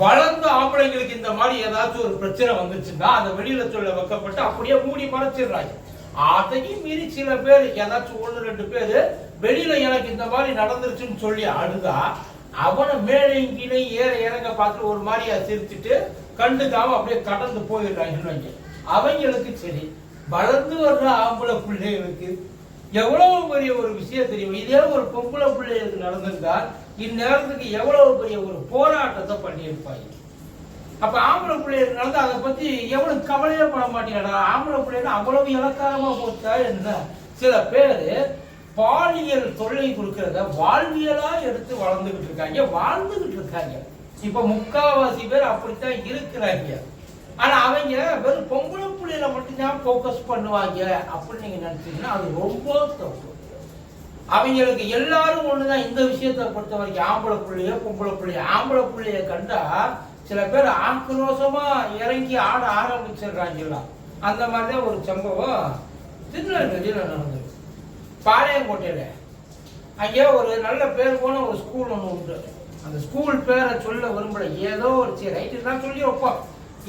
வளர்ந்த ஆம்பளைங்களுக்கு இந்த மாதிரி ஏதாச்சும் ஒரு பிரச்சனை வந்துச்சுன்னா அதை வெளியில சொல்ல வைக்கப்பட்டு அப்படியே மூடி மறைச்சிடுறாங்க. அதையும் மீறி சில பேர் ஏதாச்சும் ஒன்று ரெண்டு பேர் வெளியில எனக்கு இந்த மாதிரி நடந்துருச்சுன்னு சொல்லி அழுதா அவனை மேலே கீழே ஏற இறங்க பார்த்து ஒரு மாதிரியா சிரிச்சுட்டு கண்டுக்காம அப்படியே கடந்து போயிடுறாங்க அவங்களுக்கு சரி வளர்ந்து வர்ற ஆம்பளை பிள்ளைகளுக்கு எவ்வளவு பெரிய ஒரு விஷயம் தெரியும்? இதே ஒரு பொம்பளை பிள்ளைகளுக்கு நடந்திருந்தா இந்நேரத்துக்கு எவ்வளவு பெரிய ஒரு போராட்டத்தை பண்ணியிருப்பாங்க அப்ப ஆம்பளை பிள்ளைகள் நடந்து அதை பத்தி எவ்வளவு கவலையே பண்ண மாட்டேங்கிறா ஆம்பளை பிள்ளைகள் அவ்வளவு இலக்காரமா போச்சா என்ன? சில பேர் பாலியல் தொல்லை கொடுக்கறத வாழ்வியலா எடுத்து வளர்ந்துகிட்டு இருக்காங்க. வாழ்ந்துகிட்டு இருக்காங்க. இப்ப முக்காவாசி பேர் அப்படித்தான் இருக்கிறாங்க. ஆனா அவங்க வெறும் பொம்பளை பிள்ளைகளை மட்டும்தான் ஃபோக்கஸ் பண்ணுவாங்க அப்படின்னு நீங்க நினைச்சீங்கன்னா அது ரொம்ப தப்பு. அவங்களுக்கு எல்லாரும் ஒண்ணுதான். இந்த விஷயத்தை பொறுத்த வரைக்கும் ஆம்பளை பிள்ளைய பொம்பளை பிள்ளைய. ஆம்பளை பிள்ளைய கண்டா சில பேர் ஆக்ரோஷமா இறங்கி ஆட ஆரம்பிச்சிடுறாங்கல்ல. அந்த மாதிரிதான் ஒரு சம்பவம் திருநெல்வேலியில் நடந்தது. பாளையங்கோட்டையில. அங்கே ஒரு நல்ல பேர் போன ஒரு ஸ்கூல் ஒன்று உண்டு. அந்த ஸ்கூல் பேரை சொல்ல விரும்பல. ஏதோ ஒரு சரி ரைட்டு தான் சொல்லி வைப்போம்.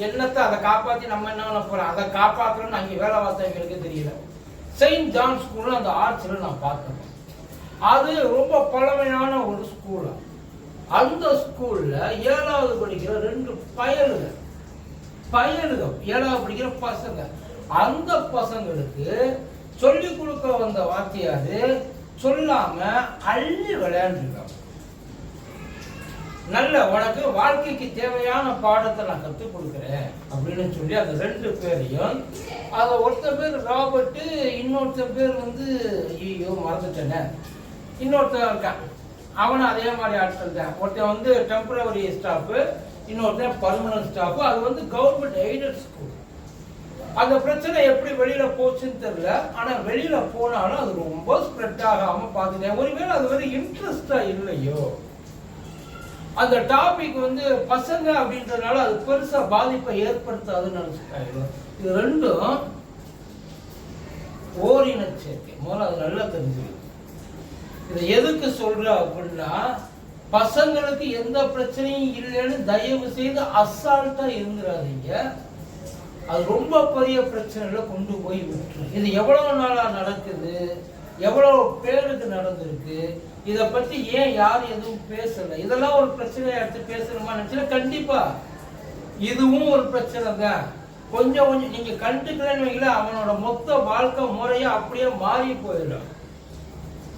என்னத்தை அதை காப்பாற்றி நம்ம என்ன பண்ண அதை காப்பாற்றணும்னு அங்கே வேலை பார்த்தவங்களுக்கு தெரியல. செயின்ட் ஜான் ஸ்கூல்ல அந்த ஆர்ட்ஸ்ல நான் பார்த்தேன். அது ரொம்ப பழமையான ஒரு ஸ்கூல் அந்த ஸ்கூல்ல ஏழாவது படிக்கிற ரெண்டு பயலுங்க பயலுங்க ஏழாவது படிக்கிற பசங்க. அந்த பசங்களுக்கு சொல்லி கொடுக்க வந்த வாத்தியாரு சொல்லாம அள்ளி விளையாண்டுருக்காங்க. நல்ல உனக்கு வாழ்க்கைக்கு தேவையான பாடத்தை நான் கற்றுக் கொடுக்குறேன் அப்படின்னு சொல்லி அந்த ரெண்டு பேரையும் அதை ஒருத்தர் பேர் ராபர்ட்டு இன்னொருத்தர் பேர் வந்து ஐயோ மறந்துட்டேனே. இன்னொருத்தன் இருக்கான். அவனும் அதே மாதிரி ஆட்கள் தான். ஒருத்தன் வந்து டெம்பரவரி ஸ்டாஃபு இன்னொருத்தன் பர்மனன்ட் ஸ்டாஃபு அது வந்து கவர்மெண்ட் எய்டட் ஸ்கூல் அந்த பிரச்சனை எப்படி வெளியில போச்சுன்னு தெரியல. ஆனா வெளியில போனாலும் அது ரொம்ப ஸ்ப்ரெட் ஆகாம பாத்துட்டேன் ஒருவேளை அது வந்து இன்ட்ரெஸ்டா இல்லையோ? அந்த டாபிக் வந்து பசங்க அப்படின்றதுனால அது பெருசா பாதிப்பை ஏற்படுத்தாதுன்னு நினைச்சுக்காங்க இது ரெண்டும் ஓரின சேர்க்கை. முதல்ல அது நல்லா தெரிஞ்சுக்கணும். இதை எதுக்கு சொல்ற அப்படின்னா பசங்களுக்கு எந்த பிரச்சனையும் இல்லைன்னு தயவு செய்து அசால்ட்டா இருந்துடாதீங்க அது ரொம்ப பெரிய பிரச்சனையில கொண்டு போய் விட்டுரு. இது எவ்வளவு நாளா நடக்குது? எவ்வளவு பேருக்கு நடந்திருக்கு? இதை பத்தி ஏன் யாரும் எதுவும் பேசல? இதெல்லாம் ஒரு பிரச்சனையை எடுத்து பேசணுமா நினைச்சா? கண்டிப்பா. இதுவும் ஒரு பிரச்சனை தான் கொஞ்சம் கொஞ்சம் நீங்க கண்டுக்கலன்னு வைங்களேன் அவனோட மொத்த வாழ்க்கை முறையா அப்படியே மாறி போயிடும்.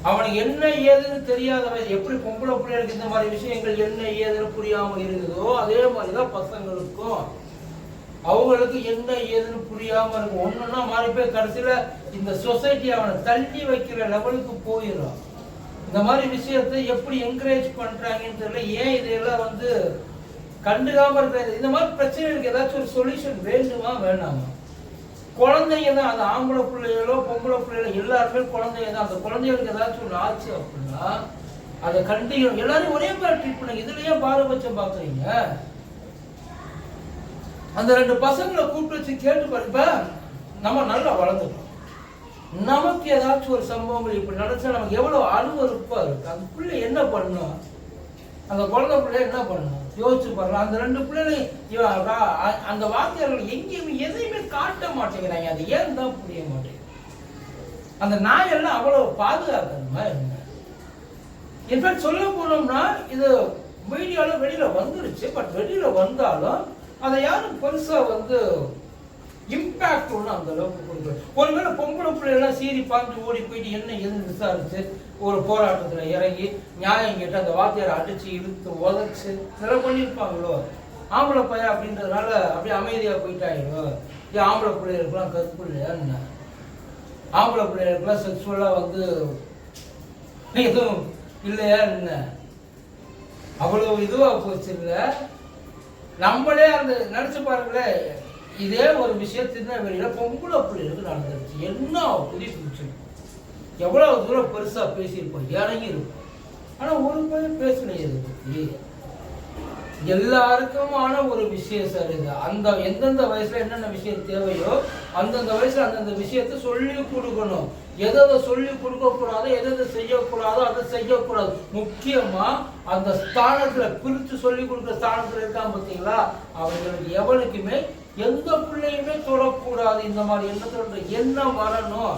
அவனுக்கு என்ன ஏதுன்னு தெரியாத எப்படி பொம்பளை பிள்ளைகளுக்கு இந்த மாதிரி விஷயங்கள் என்ன ஏதுன்னு புரியாமல் இருக்குதோ அதே மாதிரிதான் பசங்களுக்கும். அவங்களுக்கு என்ன ஏதுன்னு புரியாம இருக்கும். ஒன்றுன்னா மாறி போய் கடைசியில இந்த சொசைட்டி அவனை தள்ளி வைக்கிற லெவலுக்கு போயிடும் இந்த மாதிரி விஷயத்தை எப்படி என்கரேஜ் பண்றாங்கன்னு தெரியல. ஏன் இதையெல்லாம் வந்து கண்டுக்காம இருக்கிறது? இந்த மாதிரி பிரச்சனைகளுக்கு ஏதாச்சும் ஒரு சொல்யூஷன் வேண்டுமா வேணாமா குழந்தைங்க தான் அது ஆம்பளை பிள்ளைகளோ பொம்பளை பிள்ளைகளோ எல்லாருமே குழந்தைங்க தான். அந்த குழந்தைகளுக்கு ஏதாச்சும் ஒன்று ஆச்சு அப்படின்னா அதை கண்டிக்கணும். எல்லாரும் ஒரே மாதிரி ட்ரீட் பண்ணுங்க. இதுலயே பாரபட்சம் பாக்குறீங்க. அந்த ரெண்டு பசங்களை கூப்பிட்டு வச்சு கேட்டு பாருப்ப நம்ம நல்லா வளர்ந்துட்டோம். நமக்கு ஏதாச்சும் ஒரு சம்பவங்கள் இப்படி நடந்தா நமக்கு எவ்வளவு அருவருப்பா இருக்கு. அந்த பிள்ளை என்ன பண்ணும்? அந்த குழந்தை பிள்ளை என்ன பண்ணும் யோசிச்சு பாருங்க. அந்த ரெண்டு பிள்ளைகளையும் இவன் அந்த வாத்தியார்கள் எங்கேயுமே எதையுமே காட்ட மாட்டேங்கிறாங்க. அது ஏன் தான் புரிய மாட்டேங்குது? அந்த நாயெல்லாம் அவ்வளவு பாதுகாக்கணுமா என்ன இன்ஃபேக்ட் சொல்ல போனோம்னா இது மீடியாவில் வெளியில வந்துருச்சு. பட் வெளியில வந்தாலும் அதை யாரும் பெருசா வந்து இம்பேக்ட் ஒன்று அந்த அளவுக்கு கொடுக்கல ஒருவேளை பொம்பளை பிள்ளைகள்லாம் சீறி பாஞ்சு ஓடி போயிட்டு என்ன எதுன்னு விசாரிச்சு ஒரு போராட்டத்துல இறங்கி நியாயம் கேட்டு அந்த வாத்தியாரை அடிச்சு இழுத்து உதச்சு இதெல்லாம் பண்ணியிருப்பாங்களோ? ஆம்பளை பையன் அப்படின்றதுனால அப்படியே அமைதியா போயிட்டாங்களோ ஏன் ஆம்பளை பிள்ளைகளுக்குலாம் கற்பு என்ன? ஆம்பளை பிள்ளைகளுக்குலாம் செக்ஸுவலா வந்து எதுவும் இல்லையா என்ன? அவ்வளவு இதுவா போச்சு இல்லை? நம்மளே அந்த நினைச்சு பாருங்களேன். இதே ஒரு விஷயம் திருநெல்வேலியில பொம்பளை பிள்ளைகளுக்கு நடந்துருச்சு. என்ன புதிய பிடிச்சு எவ்வளவு தூரம் பெருசா பேசியிருப்போம். இறங்கி இருக்கும் ஆனா ஒரு பையன் பேசினது இதை. எல்லாருக்குமான ஒரு விஷயம் சார் இது. அந்த எந்தெந்த வயசுல என்னென்ன விஷயம் தேவையோ அந்தந்த வயசுல அந்தந்த விஷயத்தை சொல்லி கொடுக்கணும். எதை எதை சொல்லி கொடுக்கக்கூடாது எதை எதை செய்யக்கூடாதோ அதை செய்யக்கூடாது. முக்கியமா அந்த ஸ்தானத்துல பிரித்து சொல்லி கொடுக்குற ஸ்தானத்துல இருக்கான் பார்த்தீங்களா? அவங்களுக்கு எவனுக்குமே எந்த பிள்ளையுமே தொடக்கூடாது இந்த மாதிரி என்ன சொல்ற? என்ன வரணும்?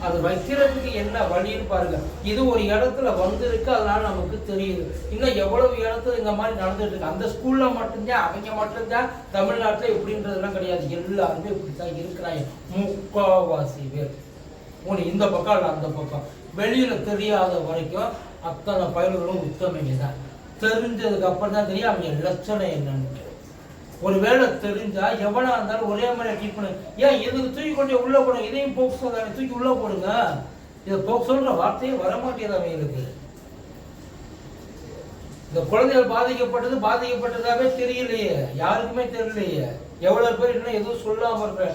அது வைக்கிறதுக்கு என்ன வழின்னு பாருங்க. இது ஒரு இடத்துல வந்திருக்கு அதனால நமக்கு தெரியுது. இன்னும் எவ்வளவு இடத்துல இந்த மாதிரி நடந்துட்டு இருக்கு அந்த ஸ்கூல்ல மட்டும்தான் அவங்க மட்டும்தான் தமிழ்நாட்டில் இப்படின்றதுலாம் கிடையாது. எல்லாருமே இப்படித்தான் இருக்கிறாங்க. முக்காவாசி பேர். உனக்கு இந்த பக்கம் இல்லை அந்த பக்கம். வெளியில தெரியாத வரைக்கும் அத்தனை பயல்களும் உத்தமைங்க தான். தெரிஞ்சதுக்கு அப்புறம் தான் தெரியும் அவங்க லட்சணம் என்னன்னு. ஒரு வேலை தெரிஞ்சா எவனா இருந்தாலும் ஒரே மாதிரி ட்ரீட் பண்ணு. ஏன் எதுக்கு தூக்கி கொண்டு உள்ள போடுங்க இதையும் போக்சோ தானே தூக்கி உள்ள போடுங்க? இதை போக்சோன்ற வார்த்தையே வரமாட்டேது அவங்களுக்கு. இந்த குழந்தைகள் பாதிக்கப்பட்டது பாதிக்கப்பட்டதாவே தெரியலையே. யாருக்குமே தெரியலையே. எவ்வளவு பேர் இன்னும் எதுவும் சொல்லாம இருக்க.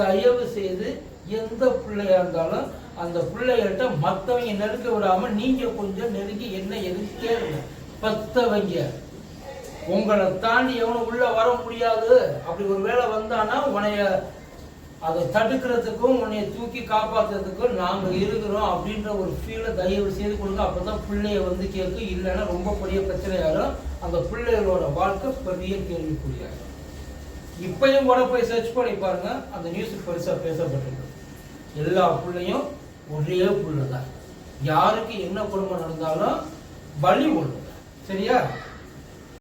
தயவு செய்து எந்த பிள்ளையா இருந்தாலும் அந்த பிள்ளைகள்கிட்ட மத்தவங்க நெருங்க விடாம நீங்க கொஞ்சம் நெருங்கி என்ன எதுக்கு கேளுங்க. பத்தவங்க. உங்களை தாண்டி எவனும் உள்ள வர முடியாது. அப்படி ஒரு வேலை வந்தானா உன்னைய அதை தடுக்கிறதுக்கும் உன்னைய தூக்கி காப்பாற்றுறதுக்கும் நாங்க இருக்கிறோம் அப்படின்ற ஒரு ஃபீலை தயவு செய்து கொடுங்க. அப்பதான் பிள்ளைய வந்து கேட்கும் இல்லைன்னா ரொம்ப பெரிய பிரச்சனையாகும் அந்த பிள்ளைகளோட வாழ்க்கை பெரிய கேள்விக்குறியாகும் இப்பயும் கூட போய் சர்ச் பண்ணி பாருங்க. அந்த நியூஸ் பெருசா பேசப்பட்டிருக்கு. எல்லா பிள்ளையும் ஒரே புள்ள தான் யாருக்கு என்ன குடும்பம் நடந்தாலும் பலி ஒன்று சரியா?